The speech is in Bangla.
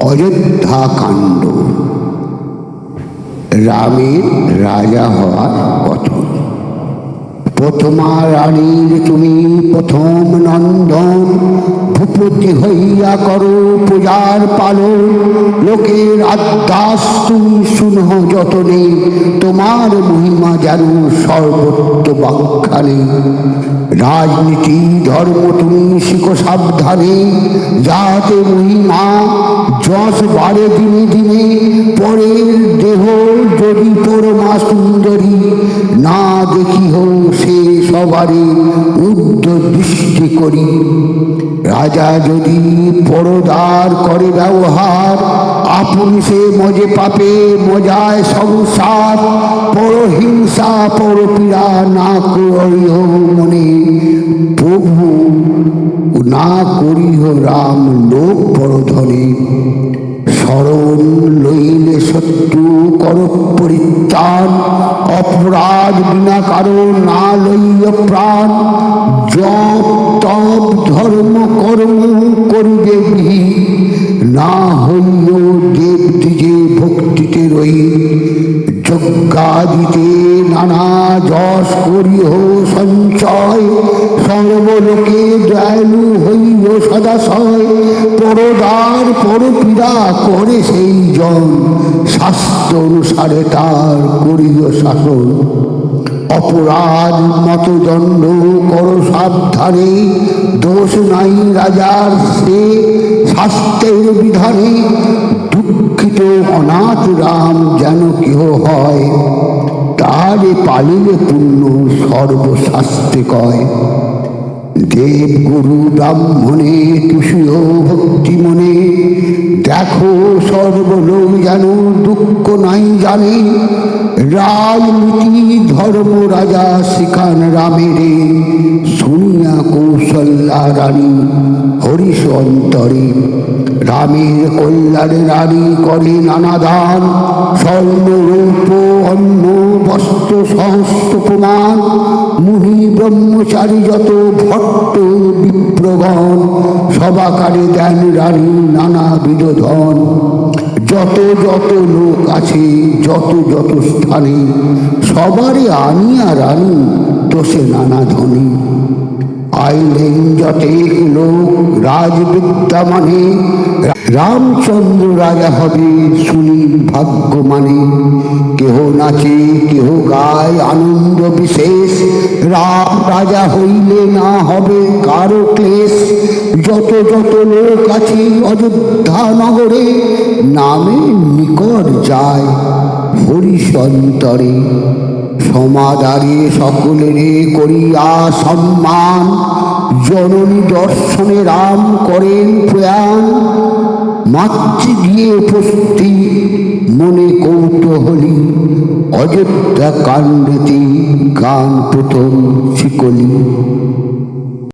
অযোধ্যা কাণ্ড রামের রাজা হওয়ার প্রথমা রানীর তুমি প্রথম নন্দন, ভূপতি হইয়া করো পূজার পালন। লোকের আদাস তুমি শুনহ যতনে, তোমার মহিমা যেন সর্বত্র বাখ্যানে রাজনীতি, ধর্ম তুমি শিখো সাবধানে, যাতে মহিমা যশ বাড়ে দিনে দিনে। পরের দেহ যদি পরমা সুন্দরী, না দেখিহ সে সবারই উদ্ধ দৃষ্টি করি। রাজা যদি পরদার করে ব্যবহার, আপন সে মজে পাপে মজায় সংসার পরহিংসা পরপীড়া না করিহ মনে। প্রভু, না করিহ রাম লোক পরধনে স্মরণ লইলে শত্রু কর পরিত্রাণ, অপরাধ বিনা কারণ না লইয় প্রাণ। জপ, তপ, ধর্ম, কর্ম করিবে না হইল দেব দিজে ভক্তিতে রই। যজ্ঞাদিতে নানা যশ করিহ সঞ্চয়, সর্বলোকে দয়ালু হইল সদাশয়। পরদার পরপীড়া করে সেই জন শাস্ত্র অনুসারে তার করিল শাসন। অপরাধ মতদণ্ড কর সাবধানে, দোষ নাই রাজার সে শাস্ত্রের বিধানে, দুঃখিত অনাথ রাম যেন কেহ হয়, তারে পালিলে পুণ্য সর্বশাস্ত্রে কয়। দেব গুরু ব্রাহ্মণে তুষিও ভক্তি মনে। দেখো সর্বলোক যেন দুঃখ নাই জানে। রাজনীতি ধর্ম রাজা শিখান রামেরে। শুনিয়া কৌশল্যা রানী হরিষ অন্তরে। রামের কল্যাণে রানী করে নানা দান। স্বর্ণ রূপ অন্ন বস্ত্র সহস্র সহস্র প্রমাণ, মুহি ব্রহ্মচারী যত ভট্ট বিপ্রগণ সবাকারে দেন রানী নানা বিরোধন। যত যত লোক আছে, যত যত স্থানে সবারই আনিয়া রানী তোষে নানা ধনী। আইলেন যতেক লোক রাজবিদ্যা মানে রামচন্দ্র রাজা হবে শুনি ভাগ্য মানে কেহ নাচে, কেহ গায় আনন্দ বিশেষ, রাম রাজা হইলে না হবে কারও ক্লেশ। যত যত লোক আছে অযোধ্যা নগরে, নামে নিকট যায় হরিশন্তরে। সমাদারে সকলেরে করিয়া সম্মান। জননী দর্শনে রাম করেন প্রয়াণ। মাতৃ গিয়ে উপস্থিত, মনে কৌতূহলী, অযোধ্যা কাণ্ডতি গান প্রথম শিকলি।